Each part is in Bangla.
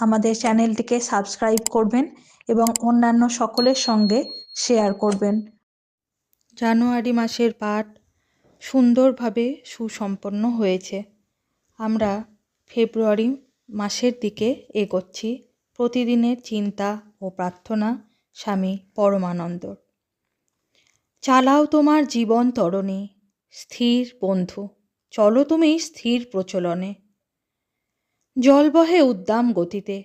আমাদের চ্যানেলটিকে সাবস্ক্রাইব করবেন এবং অন্যান্য সকলের সঙ্গে শেয়ার করবেন। জানুয়ারি মাসের পাঠ সুন্দরভাবে সুসম্পন্ন হয়েছে। আমরা ফেব্রুয়ারি মাসের দিকে এগোচ্ছি। প্রতিদিনের চিন্তা ও প্রার্থনা, স্বামী পরমানন্দর চালাও তোমার জীবন তরণী, স্থির বন্ধু। চলো তুমি স্থির প্রচলনে। জল বহে উদ্দাম গতিতে।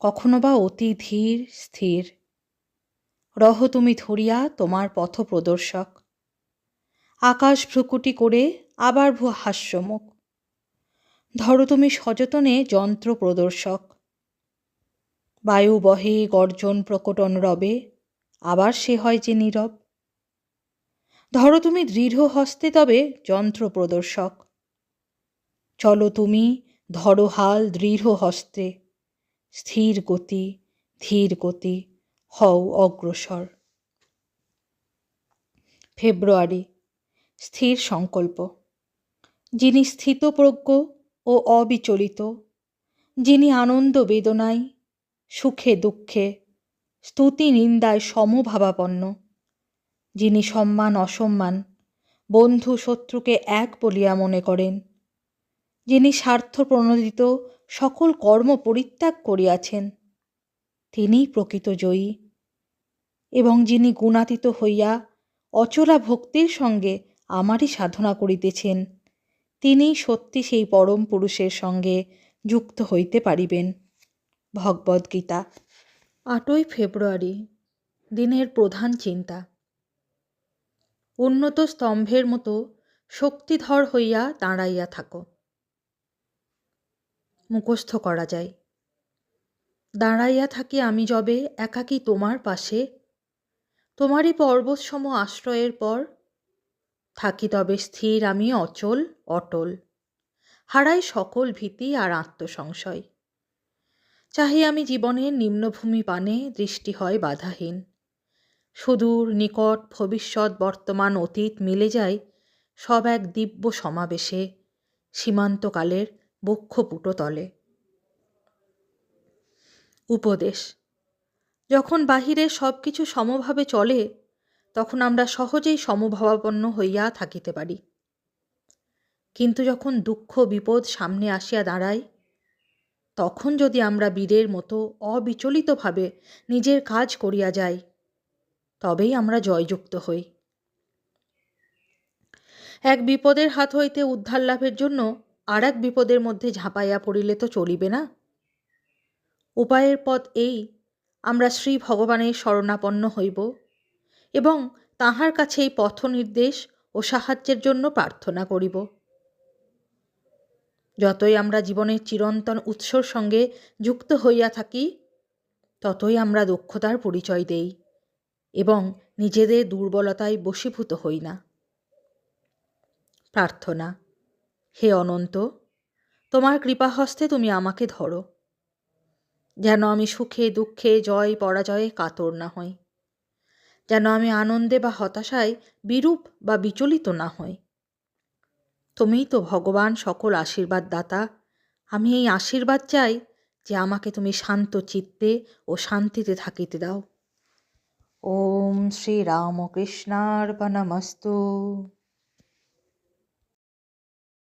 কখনো বা অতি ধীর, স্থির। রহ তুমি ধরিয়া তোমার পথ প্রদর্শক। আকাশ ভ্রুকুটি করে আবার ভু হাস্যমুখ ধরো তুমি সযতনে যন্ত্র প্রদর্শক। বায়ু বহে গর্জন প্রকটন রবে, আবার সে হয় যে নীরব। ধরো তুমি দৃঢ় হস্তে তবে যন্ত্র প্রদর্শক। চলো তুমি ধরো হাল দৃঢ় হস্তে, স্থির গতি, ধীর গতি, হও অগ্রসর। ফেব্রুয়ারি, স্থির সংকল্প। যিনি স্থিতপ্রজ্ঞ ও অবিচলিত, যিনি আনন্দ বেদনায়, সুখে দুঃখে, স্তুতি নিন্দায় সমভাবাপন্ন, যিনি সম্মান অসম্মান, বন্ধু শত্রুকে এক বলিয়া মনে করেন যিনি স্বার্থ প্রণোদিত সকল কর্ম পরিত্যাগ করিয়াছেন তিনিই প্রকৃত জয়ী। এবং যিনি গুণাতীত হইয়া অচলা ভক্তির সঙ্গে আমারই সাধনা করিতেছেন, তিনি সত্যি সেই পরম পুরুষের সঙ্গে যুক্ত হইতে পারিবেন। ভগবদ্গীতা আটই ফেব্রুয়ারি, দিনের প্রধান চিন্তা। উন্নত স্তম্ভের মতো শক্তিধর হইয়া দাঁড়াইয়া থাকো। মুখস্থ করা যায়। দাঁড়াইয়া থাকি আমি যবে একাকী তোমার পাশে। তোমারই পর্বতসম আশ্রয়ের পর থাকি তবে স্থির আমি অচল, অটল। হারাই সকল ভীতি আর আত্মসংশয়। চাহি আমি জীবনের নিম্নভূমি পানে দৃষ্টি হয় বাধাহীন। সুদূর, নিকট, ভবিষ্যৎ, বর্তমান, অতীত মিলে যায় সব এক দিব্য সমাবেশে। সীমান্তকালের বক্ষপুট তলে। উপদেশ, যখন বাহিরে সব কিছু সমভাবে চলে, তখন আমরা সহজেই সমভাবাপন্ন হইয়া থাকিতে পারি। কিন্তু যখন দুঃখ, বিপদ সামনে আসিয়া দাঁড়ায়, তখন যদি আমরা বীরের মতো অবিচলিতভাবে নিজের কাজ করিয়া যাই, তবেই আমরা জয়যুক্ত হই। এক বিপদের হাত হইতে উদ্ধার লাভের জন্য আর এক বিপদের মধ্যে ঝাঁপাইয়া পড়িলে তো চলিবে না? উপায়ের পথ এই, আমরা শ্রী ভগবানের শরণাপন্ন হইব এবং তাহার কাছে এই পথ নির্দেশ ও সাহায্যের জন্য প্রার্থনা করিব। যতই আমরা জীবনের চিরন্তন উৎসর সঙ্গে যুক্ত হইয়া থাকি, ততই আমরা দক্ষতার পরিচয় দেই এবং নিজেদের দুর্বলতায় বশীভূত হই না। প্রার্থনা হে অনন্ত, তোমার কৃপাহস্তে তুমি আমাকে ধরো। যেন আমি সুখে, দুঃখে, জয়, পরাজয়ে কাতর না হই। যেন আমি আনন্দে বা হতাশায় বিরূপ বা বিচলিত না হই। তুমিই তো ভগবান সকল আশীর্বাদ দাতা আমি এই আশীর্বাদ চাই যে আমাকে তুমি শান্ত চিত্তে ও শান্তিতে থাকিতে দাও। ওম শ্রী রামকৃষ্ণার্পণমস্তু